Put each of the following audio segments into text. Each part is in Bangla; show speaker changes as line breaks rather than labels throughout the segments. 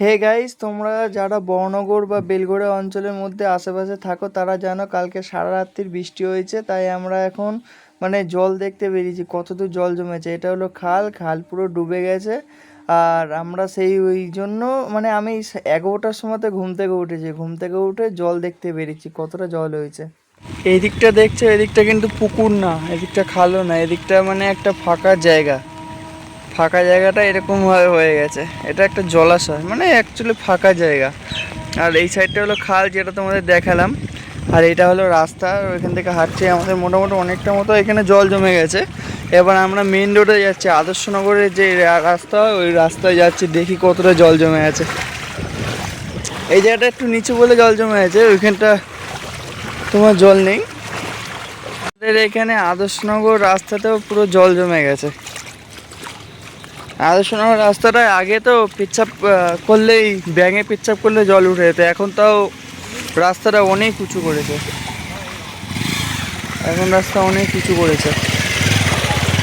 হে গাইস, তোমরা যারা বর্ণগর বা বেলগড়ে অঞ্চলের মধ্যে আশেপাশে থাকো, তারা জানো কালকে সারা রাত্রির বৃষ্টি হয়েছে, তাই আমরা এখন মানে জল দেখতে বেরিয়েছি, কতদূর জল জমেছে। এটা হলো খাল খাল পুরো ডুবে গেছে, আর আমরা সেই ওই জন্য মানে আমি এগারোটার সময়তে ঘুম থেকে উঠেছি, ঘুম থেকে উঠে জল দেখতে বেরিয়েছি, কতটা জল হয়েছে। এই দিকটা দেখছ এদিকটা কিন্তু পুকুর না এদিকটা খালও না এদিকটা মানে একটা ফাঁকা জায়গা। ফাঁকা জায়গাটা এরকমভাবে হয়ে গেছে। এটা একটা জলাশয় মানে অ্যাকচুয়ালি ফাঁকা জায়গা। আর এই সাইডটা হলো খাল, যেটা তোমাদের দেখালাম। আর এটা হলো রাস্তা ওইখান থেকে হাঁটছে আমাদের মোটামুটি অনেকটা মতো এখানে জল জমে গেছে। এবার আমরা মেন রোডে যাচ্ছি, আদর্শনগরের যে রাস্তা ওই রাস্তায় যাচ্ছি, দেখি কতটা জল জমে আছে। এই জায়গাটা একটু নিচু বলে জল জমে আছে, ওইখানটা তোমার জল নেই। আমাদের এখানে আদর্শনগর রাস্তাতেও পুরো জল জমে গেছে। আদর্শনগর রাস্তাটায় আগে তো পেচ্ছাপ করলেই, ব্যাঙে পেচ্ছাপ করলে জল উঠে যেত, এখন তাও রাস্তাটা অনেক উঁচু করেছে। এখন রাস্তা অনেক উঁচু করেছে।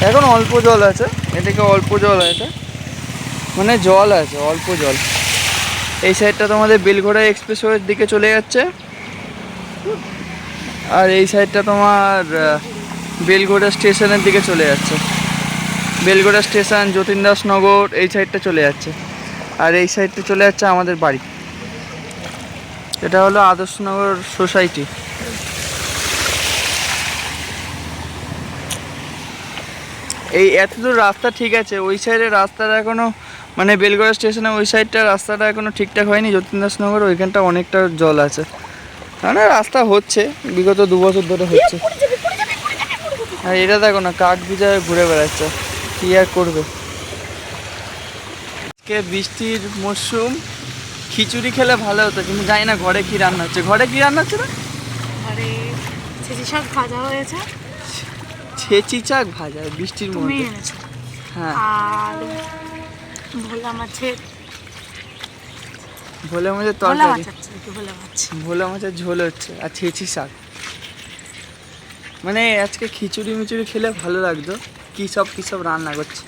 এখন অল্প জল আছে, এদিকে অল্প জল আছে। মানে জল আছে, অল্প জল। এই সাইডটা তোমাদের বেলঘোড়া এক্সপ্রেসওয়ের দিকে চলে যাচ্ছে। আর এই সাইডটা তোমার বেলঘোড়া স্টেশনের দিকে চলে যাচ্ছে। বেলগোড়া স্টেশন যতীন দাস নগর এই সাইডটা চলে যাচ্ছে। আর এই সাইডটা চলে যাচ্ছে আমাদের বাড়ি। এটা হলো আদর্শনগর সোসাইটি। এই এতদূর রাস্তা ঠিক আছে ওই সাইডের রাস্তাটা এখনও মানে বেলগড়া স্টেশনে ওই সাইডটা রাস্তাটা এখনও ঠিকঠাক হয়নি যতীন দাস নগর ওইখানটা অনেকটা জল আছে। মানে রাস্তা হচ্ছে বিগত দু বছর ধরে হচ্ছে। আর এটা দেখো না কাঠ ভিজায় ঘুরে বেড়াচ্ছে। কি আর করবে। আজকে বৃষ্টির মরশুম খিচুড়ি খেলে ভালো হতো কিন্তু জানি না ঘরে কি রান্না হচ্ছে। ঘরে কি রান্না হচ্ছে না
ঘরে ছেঁচি শাক ভাজা হয়েছে।
ছেচি চাক ভাজা বৃষ্টির মধ্যে। হ্যাঁ।
আর ভোলা মাছের
ভোলা মাছের তরকারি। ভোলা মাছের ঝোল হচ্ছে আর ছেচি শাক। মানে আজকে খিচুড়ি মিচুড়ি খেলে ভালো লাগতো। কী সব কী সব রান্না করছে?